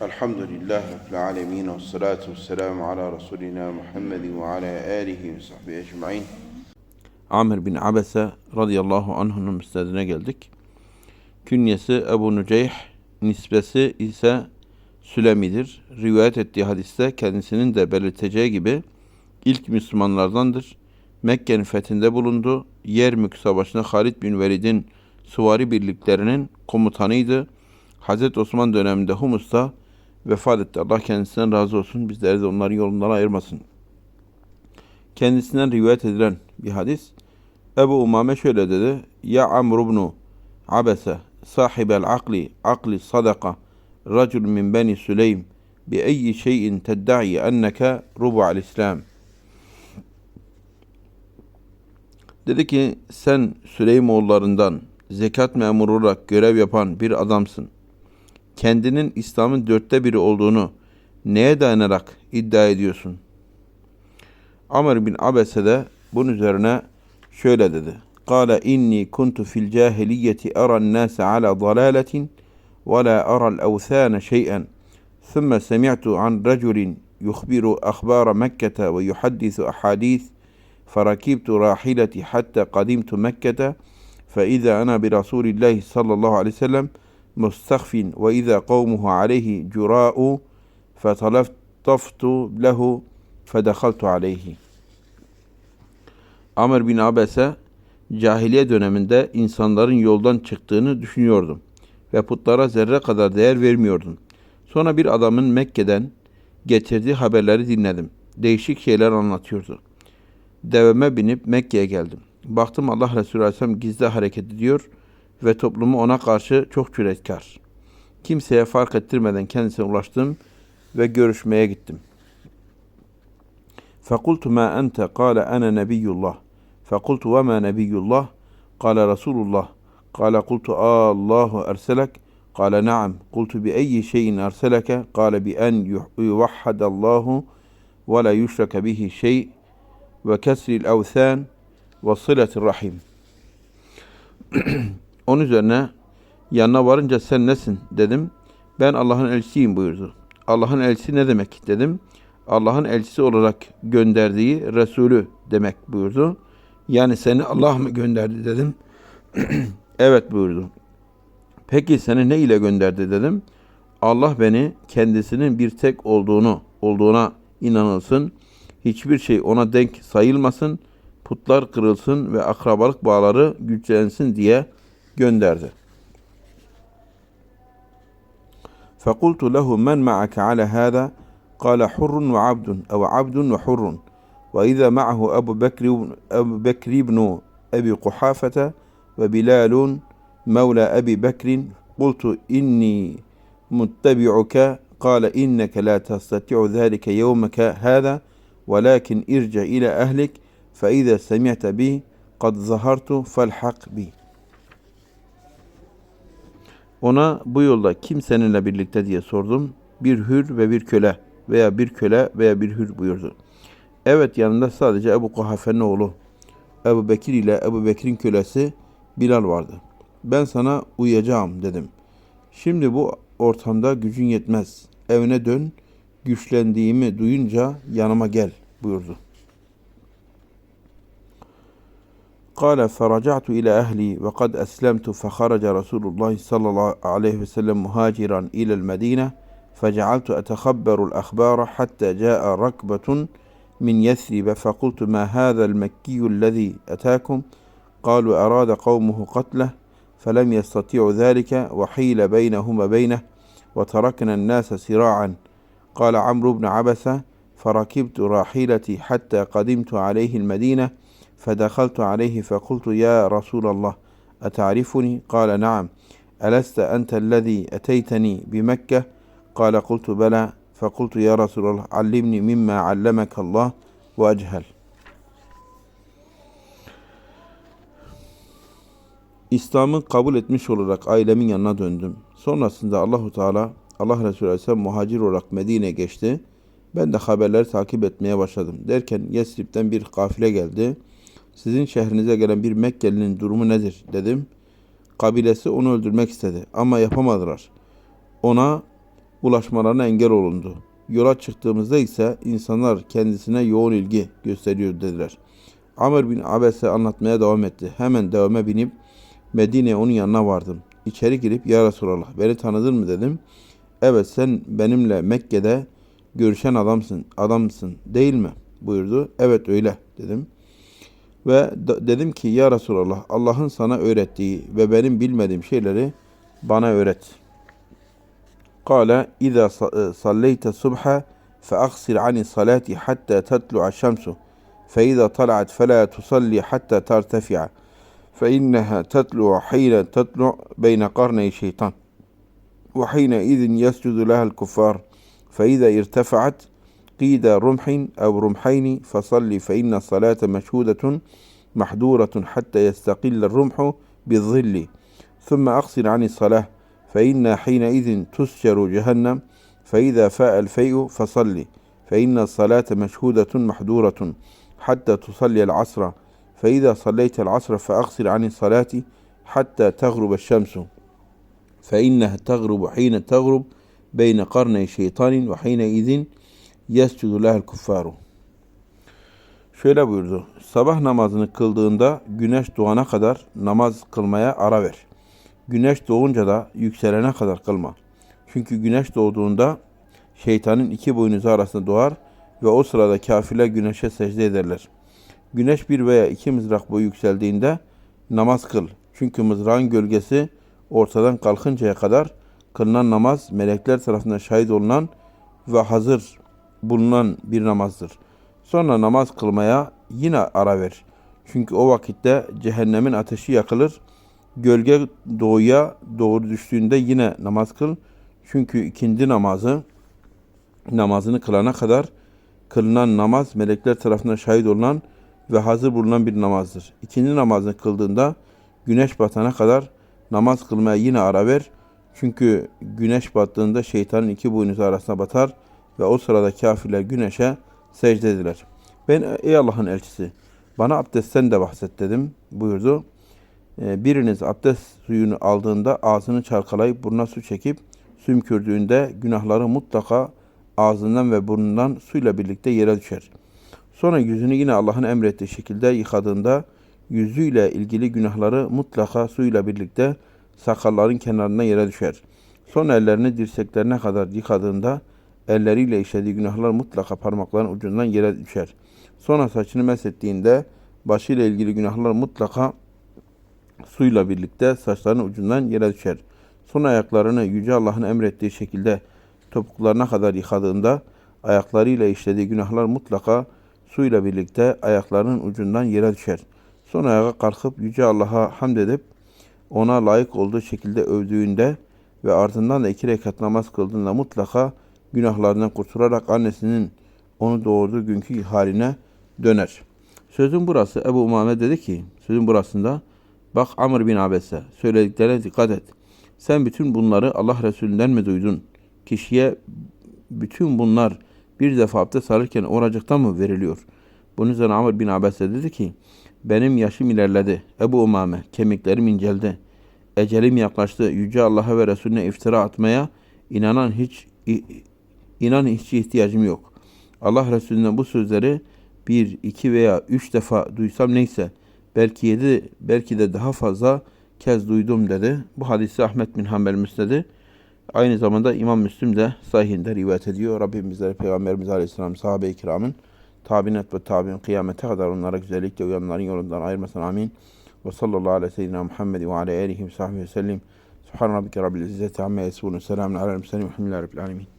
Elhamdülillahi Rabbil alemin. Ve salatu ve selamu ala Resulina Muhammedin ve ala alihi ve sahbihi ecma'in. Amir bin Abese radıyallahu anh'ın müstedine geldik. Künyesi Ebu Nuceyh, nisbesi ise Sülemi'dir. Rivayet ettiği hadiste kendisinin de belirteceği gibi ilk Müslümanlardandır. Mekke'nin fethinde bulundu. Yermük Savaşı'nda Halid bin Velid'in süvari birliklerinin komutanıydı. Hazreti Osman döneminde Humus'ta vefat etti. Allah kendisinden razı olsun. Bizleri de onların yolundan ayırmasın. Kendisinden rivayet edilen bir hadis. Ebu Umame şöyle dedi. Ya Amr ibn Abese sahibel akli akli sadaka racul min beni Süleym bi eyyi şeyin tedda'i enneke rubu'al İslam. Dedi ki sen Süleymoğullarından zekat memuru olarak görev yapan bir adamsın. Kendinin İslam'ın dörtte biri olduğunu neye dayanarak iddia ediyorsun? Amr bin Abese de bunun üzerine şöyle dedi. Kale inni kuntu fil cahiliyeti aran nase ala dalaletin ve la aral evthane şey'en. Thumma semi'tu an raculin yuhbiru akhbara Mekke'te ve yuhaddisu ahadith. Ferakibtu rahileti hatta kadimtu Mekke'te. فإذا أنا برسول الله صلى الله عليه وسلم مستخف وإذا قومه عليه جراء فتلطفت له فدخلت عليه Amr bin Abese cahiliye döneminde insanların yoldan çıktığını düşünüyordum ve putlara zerre kadar değer vermiyordum. Sonra bir adamın Mekke'den getirdiği haberleri dinledim. Değişik şeyler anlatıyordu. Deveme binip Mekke'ye geldim. Baktım Allah Resulü Aleyhisselam gizli hareket ediyor ve toplumu ona karşı çok cüretkar. Kimseye fark ettirmeden kendisine ulaştım ve görüşmeye gittim. فَقُلْتُ مَا أَنْتَ قَالَ أَنَا نَبِيُّ اللّٰهِ فَقُلْتُ وَمَا نَبِيُّ اللّٰهِ قَالَ رَسُولُ اللّٰهِ قَالَ قُلْتُ آه اللّٰهُ أَرْسَلَكَ قال نعم قلت بأي شيء أرسلك قال بأن يوحد الله ولا يشرك به شيء وكسر الأوثان ve sıletir rahim. Onun üzerine yanına varınca sen nesin dedim. Ben Allah'ın elçisiyim buyurdu. Allah'ın elçisi ne demek dedim. Allah'ın elçisi olarak gönderdiği Resulü demek buyurdu. Yani seni Allah mı gönderdi dedim. evet buyurdu. Peki seni ne ile gönderdi dedim. Allah beni kendisinin bir tek olduğunu, olduğuna inanılsın. Hiçbir şey ona denk sayılmasın.'' Putlar kırılsın ve akrabalık bağları güçlensin diye gönderdi. فقلت له من معك على هذا قال حر وعبد أو عبد وحر وإذا معه أبو بكر أبو بكر بن أبي قحافة وبلال مولى أبي بكر قلت إني متبعك قال إنك لا تستطيع ذلك يومك هذا ولكن ارجع إلى أهلك فإذا سمعت بي قد ظهرت فالحق بي Ona bu yolda kim seninle birlikte diye sordum. Bir hür ve bir köle veya bir köle veya bir hür buyurdu. Evet yanında sadece Ebu Kuhafe'nin oğlu Ebu Bekir ile Ebu Bekir'in kölesi Bilal vardı. Ben sana uyacağım dedim. Şimdi bu ortamda gücün yetmez. Evine dön, güçlendiğimi duyunca yanıma gel buyurdu. قال فرجعت إلى أهلي وقد أسلمت فخرج رسول الله صلى الله عليه وسلم مهاجرا إلى المدينة فجعلت أتخبر الأخبار حتى جاء ركبة من يثرب فقلت ما هذا المكي الذي أتاكم؟ قالوا أراد قومه قتله فلم يستطيعوا ذلك وحيل بينهم وبينه وتركنا الناس سراعا. قال عمرو بن عبسة فركبت راحلتي حتى قدمت عليه المدينة فدخلت عليه فقلت يا رسول الله أتعرفني قال نعم ألست أنت الذي أتيتني بمكة قال قلت بلى فقلت يا رسول الله علمني مما علمك الله وأجهل İslam'ı kabul etmiş olarak ailemin yanına döndüm. Sonrasında Allahu Teala Allah Resulü Aleyhisselam muhacir olarak Medine'ye geçti. Ben de haberleri takip etmeye başladım. Derken Yesrib'den bir kafile geldi. Sizin şehrinize gelen bir Mekkelinin durumu nedir dedim. kabilesi onu öldürmek istedi ama yapamadılar. Ona ulaşmalarına engel olundu. Yola çıktığımızda ise insanlar kendisine yoğun ilgi gösteriyor dediler. Amr bin Abese anlatmaya devam etti. Hemen devame binip Medine'ye onun yanına vardım. İçeri girip ya Resulallah beni tanıdın mı dedim. Evet sen benimle Mekke'de görüşen adamsın, adamsın değil mi? buyurdu. Evet öyle dedim. Ve de- dedim ki ya Resulallah Allah'ın sana öğrettiği ve benim bilmediğim şeyleri bana öğret. Kale İza salleyte subha فأقصر عن الصلاة حتى تطلع الشمس فإذا طلعت فلا تصلي حتى ترتفع فإنها تطلع حين تطلع بين قرني الشيطان وحينئذ يسجد لها الكفار فإذا ارتفعت قيد رمح أو رمحين فصل فإن الصلاة مشهودة محدورة حتى يستقل الرمح بالظل. ثم أقصر عن الصلاة فإن حينئذ تسجر جهنم فإذا فاء الفيء فصل. فإن الصلاة مشهودة محدورة حتى تصلي العصر. فإذا صليت العصر فأقصر عن الصلاة حتى تغرب الشمس. فإنها تغرب حين تغرب بين قرني شيطان وحينئذ yescudu lehel kuffaru. Şöyle buyurdu. Sabah namazını kıldığında güneş doğana kadar namaz kılmaya ara ver. Güneş doğunca da yükselene kadar kılma. Çünkü güneş doğduğunda şeytanın iki boynuzu arasında doğar ve o sırada kafirler güneşe secde ederler. Güneş bir veya iki mızrak boyu yükseldiğinde namaz kıl. Çünkü mızrağın gölgesi ortadan kalkıncaya kadar kılınan namaz melekler tarafından şahit olunan ve hazır bulunan bir namazdır. Sonra namaz kılmaya yine ara ver. Çünkü o vakitte cehennemin ateşi yakılır. Gölge doğuya doğru düştüğünde yine namaz kıl. Çünkü ikindi namazı namazını kılana kadar kılınan namaz melekler tarafından şahit olunan ve hazır bulunan bir namazdır. İkindi namazını kıldığında güneş batana kadar namaz kılmaya yine ara ver. Çünkü güneş battığında şeytanın iki boynuzu arasına batar ve o sırada kafirler güneşe secde ediler. Ben ey Allah'ın elçisi bana abdestten de bahset dedim buyurdu. Ee, biriniz abdest suyunu aldığında ağzını çalkalayıp burnuna su çekip sümkürdüğünde günahları mutlaka ağzından ve burnundan suyla birlikte yere düşer. Sonra yüzünü yine Allah'ın emrettiği şekilde yıkadığında yüzüyle ilgili günahları mutlaka suyla birlikte sakalların kenarına yere düşer. Sonra ellerini dirseklerine kadar yıkadığında elleriyle işlediği günahlar mutlaka parmakların ucundan yere düşer. Sonra saçını meshettiğinde başıyla ilgili günahlar mutlaka suyla birlikte saçlarının ucundan yere düşer. Sonra ayaklarını Yüce Allah'ın emrettiği şekilde topuklarına kadar yıkadığında ayaklarıyla işlediği günahlar mutlaka suyla birlikte ayaklarının ucundan yere düşer. Sonra ayağa kalkıp Yüce Allah'a hamd edip ona layık olduğu şekilde övdüğünde ve ardından da iki rekat namaz kıldığında mutlaka günahlarından kurtularak annesinin onu doğurduğu günkü haline döner. Sözün burası Ebu Umame dedi ki, sözün burasında bak Amr bin Abese söylediklerine dikkat et. Sen bütün bunları Allah Resulünden mi duydun? Kişiye bütün bunlar bir defa abdest alırken oracıktan mı veriliyor? Bunun üzerine Amr bin Abese dedi ki, benim yaşım ilerledi. Ebu Umame, kemiklerim inceldi. Ecelim yaklaştı. Yüce Allah'a ve Resulüne iftira atmaya inanan hiç inan hiç ihtiyacım yok. Allah Resulü'nden bu sözleri bir, iki veya üç defa duysam neyse belki yedi, belki de daha fazla kez duydum dedi. Bu hadisi Ahmet bin Hanbel müsnedi. Aynı zamanda İmam Müslim de sahihinde rivayet ediyor. Rabbim bizleri Peygamberimiz Aleyhisselam sahabe-i kiramın tabinet ve tabi'in kıyamete kadar onlara güzellikle uyanların yolundan ayırmasın amin. Ve sallallahu aleyhi ve seyyidina Muhammed ve aleyhi ve sahbihi. Subhan rabbike rabbil izzeti amme yasifun. Selamun aleyhi ve sellem. Elhamdülillahi rabbil alemin.